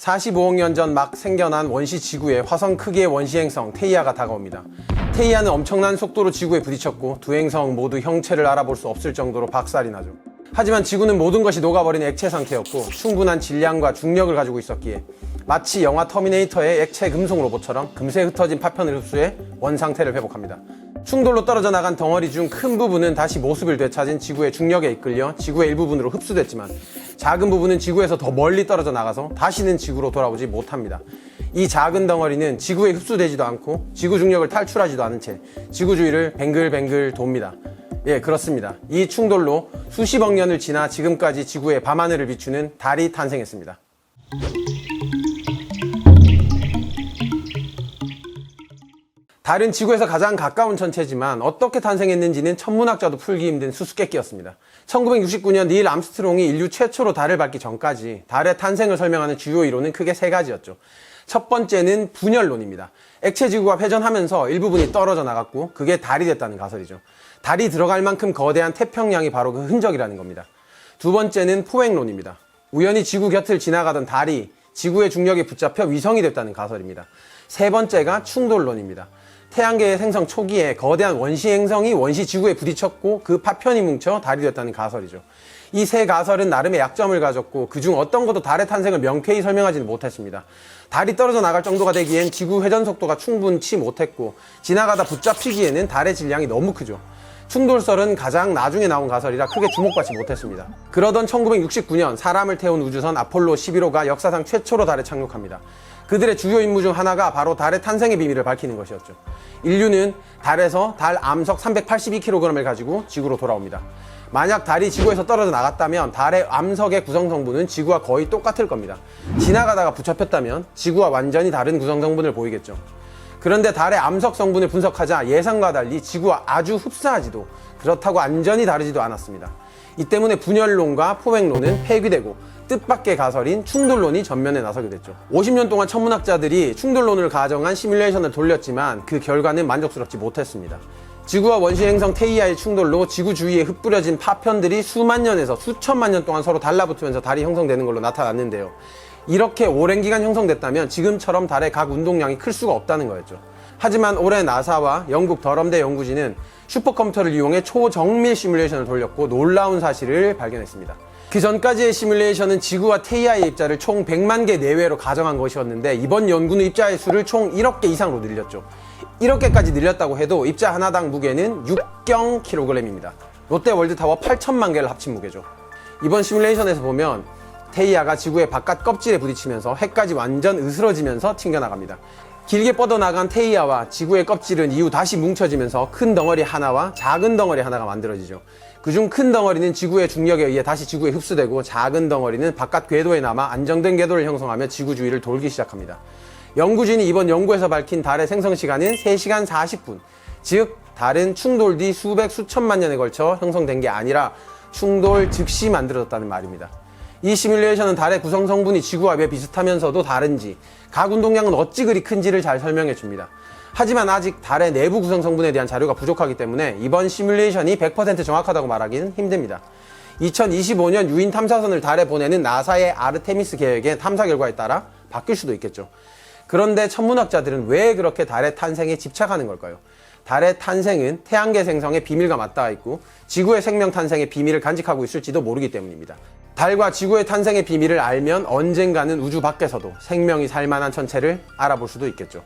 45억 년 전 막 생겨난 원시 지구에 화성 크기의 원시 행성 테이아가 다가옵니다. 테이아는 엄청난 속도로 지구에 부딪혔고 두 행성 모두 형체를 알아볼 수 없을 정도로 박살이 나죠. 하지만 지구는 모든 것이 녹아버린 액체 상태였고 충분한 질량과 중력을 가지고 있었기에 마치 영화 터미네이터의 액체 금속 로봇처럼 금세 흩어진 파편을 흡수해 원 상태를 회복합니다. 충돌로 떨어져 나간 덩어리 중 큰 부분은 다시 모습을 되찾은 지구의 중력에 이끌려 지구의 일부분으로 흡수됐지만 작은 부분은 지구에서 더 멀리 떨어져 나가서 다시는 지구로 돌아오지 못합니다. 이 작은 덩어리는 지구에 흡수되지도 않고 지구 중력을 탈출하지도 않은 채 지구 주위를 뱅글뱅글 돕니다. 예, 그렇습니다. 이 충돌로 수십억 년을 지나 지금까지 지구의 밤하늘을 비추는 달이 탄생했습니다. 달은 지구에서 가장 가까운 천체지만 어떻게 탄생했는지는 천문학자도 풀기 힘든 수수께끼였습니다. 1969년 닐 암스트롱이 인류 최초로 달을 밟기 전까지 달의 탄생을 설명하는 주요 이론은 크게 세 가지였죠. 첫 번째는 분열론입니다. 액체 지구가 회전하면서 일부분이 떨어져 나갔고 그게 달이 됐다는 가설이죠. 달이 들어갈 만큼 거대한 태평양이 바로 그 흔적이라는 겁니다. 두 번째는 포획론입니다. 우연히 지구 곁을 지나가던 달이 지구의 중력에 붙잡혀 위성이 됐다는 가설입니다. 세 번째가 충돌론입니다. 태양계의 생성 초기에 거대한 원시 행성이 원시 지구에 부딪혔고 그 파편이 뭉쳐 달이 됐다는 가설이죠. 이 세 가설은 나름의 약점을 가졌고 그중 어떤 것도 달의 탄생을 명쾌히 설명하지는 못했습니다. 달이 떨어져 나갈 정도가 되기엔 지구 회전 속도가 충분치 못했고 지나가다 붙잡히기에는 달의 질량이 너무 크죠. 충돌설은 가장 나중에 나온 가설이라 크게 주목받지 못했습니다. 그러던 1969년 사람을 태운 우주선 아폴로 11호가 역사상 최초로 달에 착륙합니다. 그들의 주요 임무 중 하나가 바로 달의 탄생의 비밀을 밝히는 것이었죠. 인류는 달에서 달 암석 382kg을 가지고 지구로 돌아옵니다. 만약 달이 지구에서 떨어져 나갔다면 달의 암석의 구성 성분은 지구와 거의 똑같을 겁니다. 지나가다가 붙잡혔다면 지구와 완전히 다른 구성 성분을 보이겠죠. 그런데 달의 암석 성분을 분석하자 예상과 달리 지구와 아주 흡사하지도 그렇다고 완전히 다르지도 않았습니다. 이 때문에 분열론과 포획론은 폐기되고 뜻밖의 가설인 충돌론이 전면에 나서게 됐죠. 50년 동안 천문학자들이 충돌론을 가정한 시뮬레이션을 돌렸지만 그 결과는 만족스럽지 못했습니다. 지구와 원시 행성 테이아의 충돌로 지구 주위에 흩뿌려진 파편들이 수만 년에서 수천만 년 동안 서로 달라붙으면서 달이 형성되는 걸로 나타났는데요. 이렇게 오랜 기간 형성됐다면 지금처럼 달의 각 운동량이 클 수가 없다는 거였죠. 하지만 올해 나사와 영국 더럼대 연구진은 슈퍼컴퓨터를 이용해 초정밀 시뮬레이션을 돌렸고 놀라운 사실을 발견했습니다. 그 전까지의 시뮬레이션은 지구와 태이아의 입자를 총 100만 개 내외로 가정한 것이었는데 이번 연구는 입자의 수를 총 1억 개 이상으로 늘렸죠. 1억 개까지 늘렸다고 해도 입자 하나당 무게는 6경 kg입니다. 롯데 월드타워 8천만 개를 합친 무게죠. 이번 시뮬레이션에서 보면 테이아가 지구의 바깥 껍질에 부딪히면서 해까지 완전 으스러지면서 튕겨나갑니다. 길게 뻗어나간 테이아와 지구의 껍질은 이후 다시 뭉쳐지면서 큰 덩어리 하나와 작은 덩어리 하나가 만들어지죠. 그중 큰 덩어리는 지구의 중력에 의해 다시 지구에 흡수되고 작은 덩어리는 바깥 궤도에 남아 안정된 궤도를 형성하며 지구 주위를 돌기 시작합니다. 연구진이 이번 연구에서 밝힌 달의 생성 시간은 3시간 40분. 즉, 달은 충돌 뒤 수백 수천만 년에 걸쳐 형성된 게 아니라 충돌 즉시 만들어졌다는 말입니다. 이 시뮬레이션은 달의 구성 성분이 지구와 왜 비슷하면서도 다른지, 각 운동량은 어찌 그리 큰지를 잘 설명해 줍니다. 하지만 아직 달의 내부 구성 성분에 대한 자료가 부족하기 때문에 이번 시뮬레이션이 100% 정확하다고 말하기는 힘듭니다. 2025년 유인 탐사선을 달에 보내는 나사의 아르테미스 계획의 탐사 결과에 따라 바뀔 수도 있겠죠. 그런데 천문학자들은 왜 그렇게 달의 탄생에 집착하는 걸까요? 달의 탄생은 태양계 생성의 비밀과 맞닿아 있고 지구의 생명 탄생의 비밀을 간직하고 있을지도 모르기 때문입니다. 달과 지구의 탄생의 비밀을 알면 언젠가는 우주 밖에서도 생명이 살 만한 천체를 알아볼 수도 있겠죠.